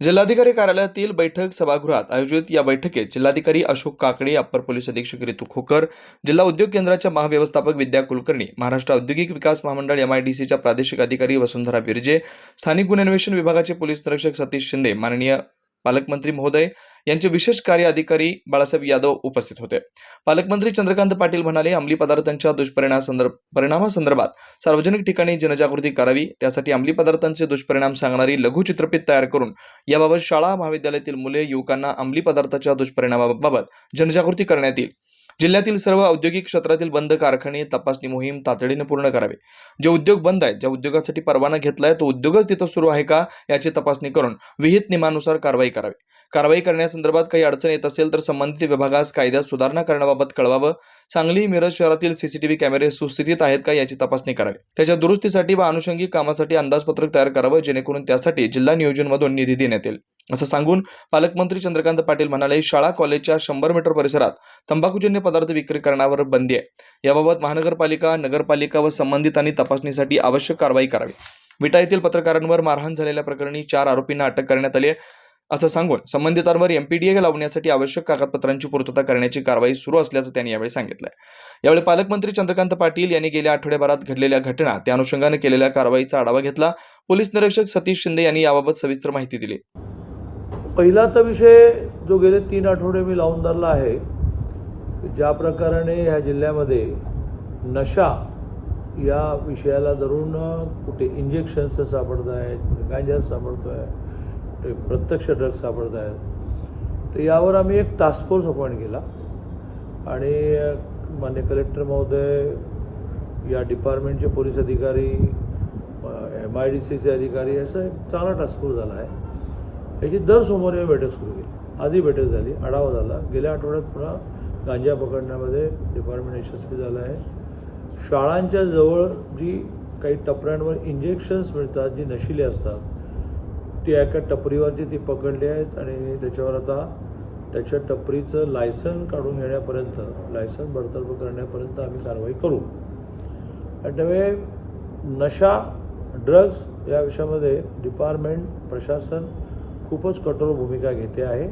जिल्हाधिकारी कार्यालयातील बैठक सभागृहात आयोजित या बैठकीत जिल्हाधिकारी अशोक काकडे अप्पर पोलीस अधीक्षक रितू खोकर जिल्हा उद्योग केंद्राच्या महाव्यवस्थापक विद्या कुलकर्णी महाराष्ट्र औद्योगिक विकास महामंडळ एमआयडीसीच्या प्रादेशिक अधिकारी वसुंधरा बिर्जे स्थानिक गुन्हे अन्वेषण विभागाचे पोलीस निरीक्षक सतीश शिंदे माननीय पालकमंत्री महोदय यांचे विशेष कार्य अधिकारी बाळासाहेब यादव उपस्थित होते. पालकमंत्री चंद्रकांत पाटील म्हणाले अंमली पदार्थांच्या दुष्परिणासंदर्भ परिणामासंदर्भात सार्वजनिक ठिकाणी जनजागृती करावी त्यासाठी अंमली पदार्थांचे दुष्परिणाम सांगणारी लघुचित्रफित तयार करून याबाबत शाळा महाविद्यालयातील मुले युवकांना अंमली पदार्थाच्या दुष्परिणामाबाबत जनजागृती करण्यात येईल. जिल्ह्यातील सर्व औद्योगिक क्षेत्रातील बंद कारखाने तपासणी मोहीम तातडीने पूर्ण करावे. जे उद्योग बंद आहेत ज्या उद्योगासाठी परवाना घेतलाय तो उद्योगच तिथं सुरू आहे का याची तपासणी करून विहित नियमानुसार कारवाई करावी. कारवाई करण्यासंदर्भात काही अडचण येत असेल तर संबंधित विभागास कायद्यात सुधारणा करण्याबाबत कळवावं. सांगली मिरज शहरातील सीसीटीव्ही कॅमेरे सुस्थितीत आहेत का याची तपासणी करावी. त्याच्या दुरुस्तीसाठी व अनुषंगिक कामासाठी अंदाजपत्रक तयार करावं जेणेकरून त्यासाठी जिल्हा नियोजनमधून निधी देण्यात येईल. असं सांगून पालकमंत्री चंद्रकांत पाटील म्हणाले शाळा कॉलेजच्या शंभर मीटर परिसरात तंबाखूजन्य पदार्थ विक्री करण्यावर बंदी आहे. याबाबत महानगरपालिका नगरपालिका व संबंधितांनी तपासणीसाठी आवश्यक कारवाई करावी. विटा येथील पत्रकारांवर मारहाण झालेल्या प्रकरणी चार आरोपींना अटक करण्यात आली आहे. असं सांगून संबंधितांवर एमपीडीए लावण्यासाठी आवश्यक कागदपत्रांची पूर्तता करण्याची कारवाई सुरू असल्याचं त्यांनी यावेळी सांगितलं यावेळी पालकमंत्री चंद्रकांत पाटील यांनी गेल्या आठवड्याभरात घडलेल्या घटना त्या अनुषंगाने केलेल्या कारवाईचा आढावा घेतला. पोलीस निरीक्षक सतीश शिंदे यांनी याबाबत सविस्तर माहिती दिली. पहिला तर विषय जो गेले तीन आठवडे मी लावून धरला आहे ज्या प्रकाराने ह्या जिल्ह्यामध्ये नशा या विषयाला धरून कुठे इंजेक्शन्स सापडत आहेत कुठे गांजा सापडतो आहे प्रत्यक्ष ड्रग्ज सापडत आहेत. तर यावर आम्ही एक टास्क फोर्स अपॉइंट केला. आणि मान्य कलेक्टर महोदय या डिपार्टमेंटचे पोलीस अधिकारी एम आय डी सीचे अधिकारी असं एक चांगला टास्क फोर्स झाला आहे. याची दर सोमवारी आम्ही बैठक सुरू केली. आजही बैठक झाली. आढावा झाला. गेल्या आठवड्यात पुन्हा गांजा पकडण्यामध्ये डिपार्टमेंट यशस्वी झालं आहे. शाळांच्या जवळ जी काही टपऱ्यांवर इंजेक्शन्स मिळतात जी नशिले असतात ती एका टपरीवरती ती पकडली आहेत आणि त्याच्यावर आता त्याच्या टपरीचं लायसन काढून घेण्यापर्यंत लायसन बडतर्फ करण्यापर्यंत आम्ही कारवाई करू. त्यामुळे नशा ड्रग्ज या विषयामध्ये डिपार्टमेंट प्रशासन खूपच कठोर भूमिका घेते आहे.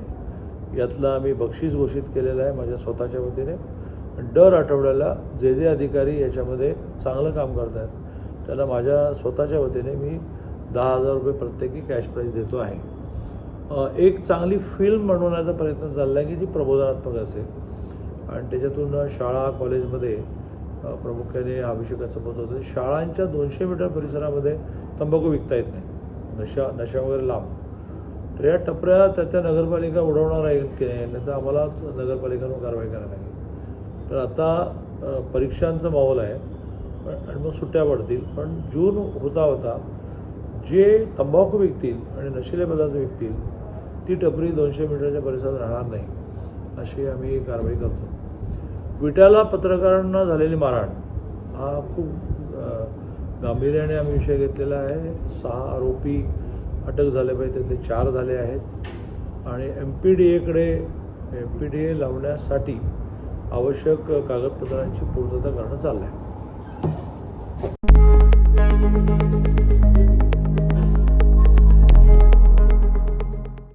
यातलं आम्ही बक्षीस घोषित केलेलं आहे माझ्या स्वतःच्या वतीने. दर आठवड्याला जे जे अधिकारी याच्यामध्ये चांगलं काम करत आहेत त्याला माझ्या स्वतःच्या वतीने मी दहा हजार रुपये प्रत्येकी कॅश प्राईज देतो आहे. एक चांगली फिल्म बनवण्याचा प्रयत्न चालला आहे की जी प्रबोधनात्मक असेल. आणि त्याच्यातून शाळा कॉलेजमध्ये प्रामुख्याने अभिषेक विषय होतं शाळांच्या दोनशे मीटर परिसरामध्ये तंबाखू विकता येत नाही. नशा नशा वगैरे लांब. तर या टपऱ्या त्या त्या नगरपालिका उडवणार आहेत की नाही नाही तर आम्हालाच नगरपालिकांवर कारवाई करायला लागेल. तर आता परीक्षांचं परीक्षांचा माहोल आहे. पण- आणि मग सुट्ट्या पडतील. पण जून होता होता जे तंबाखू विकतील आणि नशिले पदार्थ विकतील ती टपरी दोनशे मीटरच्या परिसरात राहणार नाही अशी आम्ही कारवाई करतो. विट्याला पत्रकारांना झालेली मारहाण हा खूप गांभीर्याने आम्ही विषय घेतलेला आहे. सहा आरोपी अटक झाले पाहिजे त्यातले चार झाले आहेत. आणि एम पी डी एकडे एम पी डी ए लावण्यासाठी आवश्यक कागदपत्रांची पूर्तता करणं चाललं आहे